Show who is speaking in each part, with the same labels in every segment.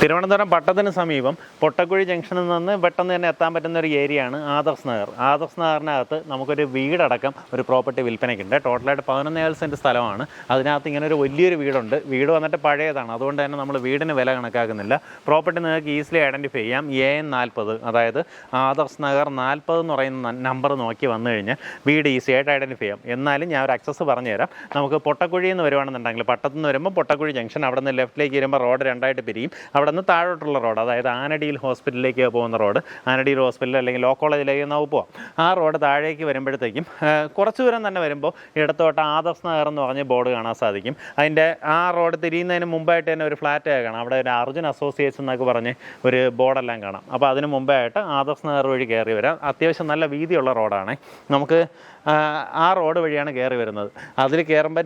Speaker 1: തിരുവനന്തപുരം പട്ടത്തിന് സമീപം പൊട്ടക്കുഴി ജംഗ്ഷനിൽ നിന്ന് പെട്ടെന്ന് തന്നെ എത്താൻ പറ്റുന്ന ഒരു ഏരിയയാണ് ആദർശ് നഗർ. ആദർശ് നഗറിനകത്ത് നമുക്കൊരു വീടടക്കം ഒരു പ്രോപ്പർട്ടി വിൽപ്പനയ്ക്കുണ്ട്. ടോട്ടലായിട്ട് പതിനൊന്നേഴ് സെന്റ് സ്ഥലമാണ്. അതിനകത്ത് ഇങ്ങനെ ഒരു വലിയൊരു വീടുണ്ട്. വീട് വന്നിട്ട് പഴയതാണ്. അതുകൊണ്ട് തന്നെ നമ്മൾ വീടിന് വില കണക്കാക്കുന്നില്ല. പ്രോപ്പർട്ടി നിങ്ങൾക്ക് ഈസിലി ഐഡന്റിഫൈ ചെയ്യാം. എ എൻ നാൽപ്പത് അതായത് ആദർശ് നഗർ നാൽപ്പത് എന്ന് പറയുന്ന നമ്പർ നോക്കി വന്നു കഴിഞ്ഞാൽ വീട് ഈസി ആയിട്ട് ഐഡന്റിഫൈ ചെയ്യാം. എന്നാലും ഞാൻ ഒരു അക്സസ് പറഞ്ഞുതരാം. നമുക്ക് പൊട്ടക്കുഴി എന്ന് വരുവാണെന്നുണ്ടെങ്കിൽ പട്ടത്തുനിന്ന് വരുമ്പോൾ പൊട്ടക്കുഴി ജംഗ്ഷൻ അവിടെ നിന്ന് ലെഫ്റ്റിലേക്ക് വരുമ്പോൾ റോഡ് രണ്ടായിട്ട് പിരിയും. അവിടെ നിന്ന് താഴോട്ടുള്ള റോഡ് അതായത് ആനടിയിൽ ഹോസ്പിറ്റലിലേക്ക് പോകുന്ന റോഡ് ആനടിയിൽ ഹോസ്പിറ്റൽ അല്ലെങ്കിൽ ലോ കോളേജിലേക്ക് നമുക്ക് പോവാം. ആ റോഡ് താഴേക്ക് വരുമ്പോഴത്തേക്കും കുറച്ച് ദൂരം തന്നെ വരുമ്പോൾ ഇടത്തോട്ട് ആദർശ് നഗർ എന്ന് പറഞ്ഞ ബോർഡ് കാണാൻ സാധിക്കും. അതിന്റെ ആ റോഡ് തിരിയുന്നതിന് മുമ്പായിട്ട് തന്നെ ഒരു ഫ്ലാറ്റ് കാണാം. അവിടെ ഒരു അർജുൻ അസോസിയേറ്റ്സ് എന്നൊക്കെ പറഞ്ഞ് ഒരു ബോർഡെല്ലാം കാണാം. അപ്പോൾ അതിന് മുമ്പായിട്ട് ആദർശ് നഗർ വഴി കയറി വരാം. അത്യാവശ്യം നല്ല വീതിയുള്ള റോഡാണ്. നമുക്ക് ആ റോഡ് വഴിയാണ് കയറി വരുന്നത്. അതിൽ കയറുമ്പോൾ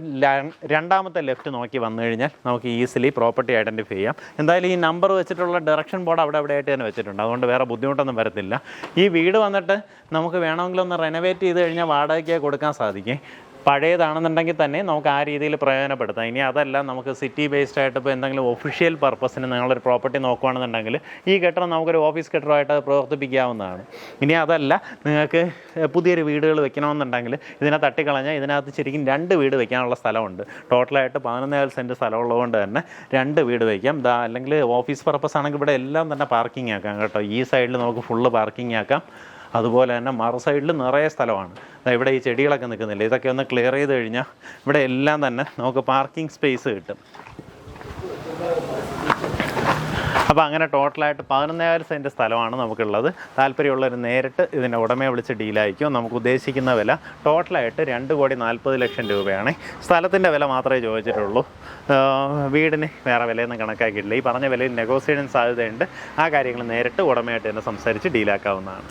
Speaker 1: രണ്ടാമത്തെ ലെഫ്റ്റ് നോക്കി വന്നു കഴിഞ്ഞാൽ നമുക്ക് ഈസിലി പ്രോപ്പർട്ടി ഐഡന്റിഫൈ ചെയ്യാം. എന്തായാലും ഈ നമ്പർ വെച്ചിട്ടുള്ള ഡയറക്ഷൻ ബോർഡ് അവിടെ അവിടെ ആയിട്ട് തന്നെ വെച്ചിട്ടുണ്ട്. അതുകൊണ്ട് വേറെ ബുദ്ധിമുട്ടൊന്നും വരത്തില്ല. ഈ വീട് വന്നിട്ട് നമുക്ക് വേണമെങ്കിൽ ഒന്ന് റെനോവേറ്റ് ചെയ്ത് കഴിഞ്ഞാൽ വാടകയ്ക്ക് കൊടുക്കാൻ സാധിക്കും. പഴയതാണെന്നുണ്ടെങ്കിൽ തന്നെ നമുക്ക് ആ രീതിയിൽ പ്രയോജനപ്പെടുത്താം. ഇനി അതല്ല നമുക്ക് സിറ്റി ബേസ്ഡ് ആയിട്ട് ഇപ്പോൾ എന്തെങ്കിലും ഒഫീഷ്യൽ പർപ്പസിന് നിങ്ങളൊരു പ്രോപ്പർട്ടി നോക്കുകയാണെന്നുണ്ടെങ്കിൽ ഈ കെട്ടിടം നമുക്കൊരു ഓഫീസ് കെട്ടിടമായിട്ട് പ്രവർത്തിപ്പിക്കാവുന്നതാണ്. ഇനി അതല്ല നിങ്ങൾക്ക് പുതിയൊരു വീടുകൾ വെക്കണമെന്നുണ്ടെങ്കിൽ ഇതിനെ തട്ടിക്കളഞ്ഞാൽ ഇതിനകത്ത് ശരിക്കും രണ്ട് വീട് വെക്കാനുള്ള സ്ഥലമുണ്ട്. ടോട്ടലായിട്ട് പതിനൊന്നേഴ് സെന്റ് സ്ഥലമുള്ളതുകൊണ്ട് തന്നെ രണ്ട് വീട് വയ്ക്കാം ദാ അല്ലെങ്കിൽ ഓഫീസ് പർപ്പസ് ആണെങ്കിൽ ഇവിടെ എല്ലാം തന്നെ പാർക്കിംഗ് ആക്കാം കേട്ടോ. ഈ സൈഡിൽ നമുക്ക് ഫുള്ള് പാർക്കിംഗ് ആക്കാം. അതുപോലെ തന്നെ മറു സൈഡിൽ നിറയെ സ്ഥലമാണ്. ഇവിടെ ഈ ചെടികളൊക്കെ നിൽക്കുന്നില്ല? ഇതൊക്കെ ഒന്ന് ക്ലിയർ ചെയ്ത് കഴിഞ്ഞാൽ ഇവിടെ എല്ലാം തന്നെ നമുക്ക് പാർക്കിംഗ് സ്പേസ് കിട്ടും. അപ്പോൾ അങ്ങനെ ടോട്ടലായിട്ട് പതിനൊന്നായിരം സെന്റ് സ്ഥലമാണ് നമുക്കുള്ളത്. താല്പര്യമുള്ളവർ നേരിട്ട് ഇതിന്റെ ഉടമയെ വിളിച്ച് ഡീലായിരിക്കും നമുക്ക് ഉദ്ദേശിക്കുന്ന വില ടോട്ടലായിട്ട് രണ്ട് കോടി നാൽപ്പത് ലക്ഷം രൂപയാണ്. സ്ഥലത്തിന്റെ വില മാത്രമേ ചോദിച്ചിട്ടുള്ളൂ. വീടിന് വേറെ വിലയൊന്നും കണക്കാക്കിയിട്ടില്ല. ഈ പറഞ്ഞ വിലയിൽ നെഗോസിയേഷൻ സാധ്യതയുണ്ട്. ആ കാര്യങ്ങൾ നേരിട്ട് ഉടമയായിട്ട് തന്നെ സംസാരിച്ച് ഡീലാക്കാവുന്നതാണ്